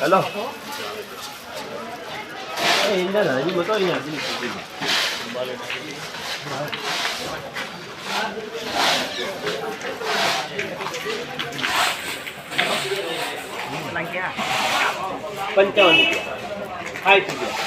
Hello હજી બતો અહીંયા પંચાવન સાઠ રૂપિયા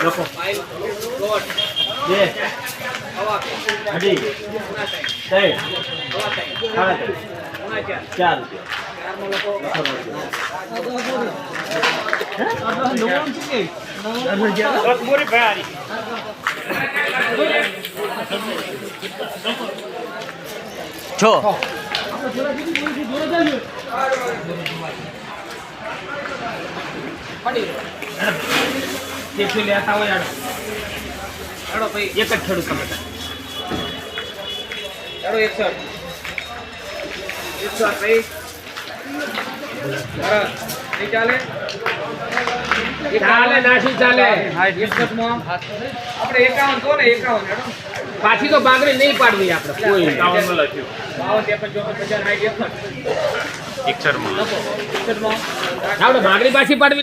લખો બે ચાર રૂપિયા. છ લેતા હોય હેડો ભાઈ એક જ ખેડૂત તમે હેડો એકસો એકસઠ ભાઈ ચાલે ચાલે. નાસી ચાલે આપણે એકાવન કહો ને એકાવન પાછી તો બાંગડી નહીં પાડવી આપણે. કોઈ. બાવન ત્રેપન ચોપન પચાસ સાઠ એકસઠ એકસઠમાં આપણે બાગડી પાછી પાડવી